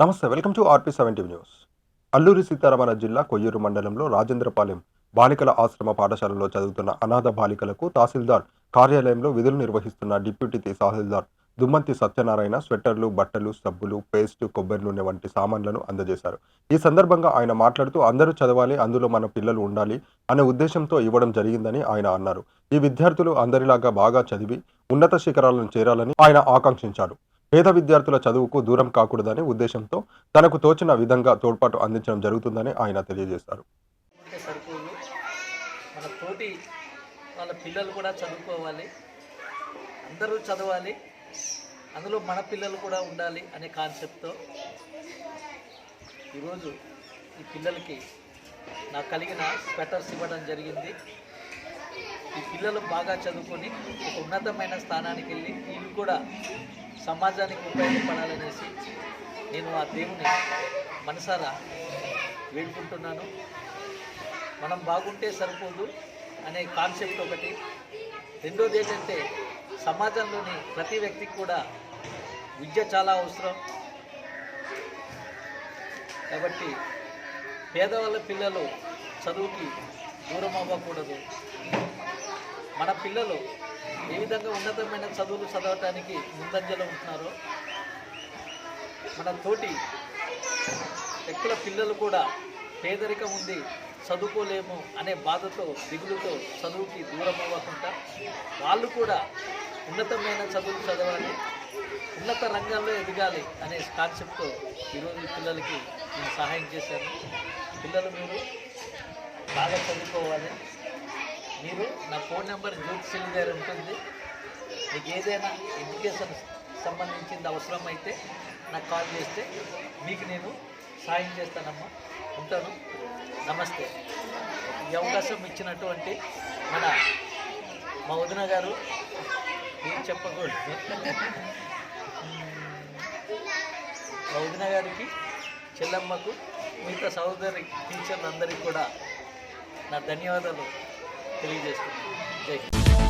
నమస్తే welcome to RP seventy news. Alluri Sitaramaraju జిల్లా కొయ్యూరు మండలంలో రాజేంద్రపాలెం బాలికల ఆశ్రమ పాఠశాలలో చదువుతున్న అనాథ బాలికలకు తహసీల్దార్ కార్యాలయంలో విధులు నిర్వహిస్తున్న డిప్యూటీ తహసీల్దార్ దుమ్మంతి సత్యనారాయణ స్వెట్టర్లు బట్టలు సబ్బులు పేస్ట్ కొబ్బరి నూనె వంటి సామాన్లను అందజేశారు. ఈ సందర్భంగా ఆయన మాట్లాడుతూ అందరూ చదవాలి అందులో మన పిల్లలు ఉండాలి అనే ఉద్దేశంతో ఇవ్వడం జరిగిందని ఆయన అన్నారు. ఈ విద్యార్థులు అందరిలాగా బాగా చదివి ఉన్నత శిఖరాలను చేరాలని ఆయన ఆకాంక్షించారు. పేద విద్యార్థుల చదువుకు దూరం కాకూడదనే ఉద్దేశంతో తనకు తోచిన విధంగా తోడ్పాటు అందించడం జరుగుతుందని ఆయన తెలియజేశారు. మన తోటి వాళ్ళ పిల్లలు కూడా చదువుకోవాలి. అందరూ చదవాలి. అందులో మన పిల్లలు కూడా ఉండాలి అనే కాన్సెప్ట్తో ఈరోజు ఈ పిల్లలకి నాకు కలిగిన స్వెటర్స్ ఇవ్వడం జరిగింది. ఈ పిల్లలు బాగా చదువుకొని ఒక ఉన్నతమైన స్థానానికి వెళ్ళి వీళ్ళు కూడా సమాజానికి ఉపయోగపడాలనేసి నేను ఆ దేవుని మనసారా వేడుకుంటున్నాను. మనం బాగుంటే సరిపోదు అనే కాన్సెప్ట్ ఒకటి. రెండోది ఏంటంటే సమాజంలోని ప్రతి వ్యక్తికి కూడా విద్య చాలా అవసరం. కాబట్టి పేదవాళ్ళ పిల్లలు చదువుకి దూరం అవ్వకూడదు. మన పిల్లలు ఏ విధంగా ఉన్నతమైన చదువులు చదవటానికి ముందంజలో ఉంటున్నారో మన తోటి వ్యక్తుల పిల్లలు కూడా పేదరికం ఉంది చదువుకోలేము అనే బాధతో దిగులుతో చదువుకి దూరం అవ్వకుండా వాళ్ళు కూడా ఉన్నతమైన చదువులు చదవాలి ఉన్నత రంగాల్లో ఎదగాలి అనే కాన్సెప్ట్తో ఈరోజు పిల్లలకి నేను సహాయం చేశాను. పిల్లలు మీరు బాగా చదువుకోవాలి. మీరు నా ఫోన్ నెంబర్ జ్యోతిశీల్ గారు ఉంటుంది. మీకు ఏదైనా ఎడ్యుకేషన్ సంబంధించింది అవసరమైతే నాకు కాల్ చేస్తే మీకు నేను సాయం చేస్తానమ్మా. ఉంటాను. నమస్తే. ఈ అవకాశం ఇచ్చినటువంటి మన మా వదిన గారు ఏం చెప్పకూడదు. మా వదిన గారికి చెల్లమ్మకు మిగతా సహోదరి టీచర్లందరికీ కూడా నా ధన్యవాదాలు. తెలియజేస్తున్నాను జై హింద్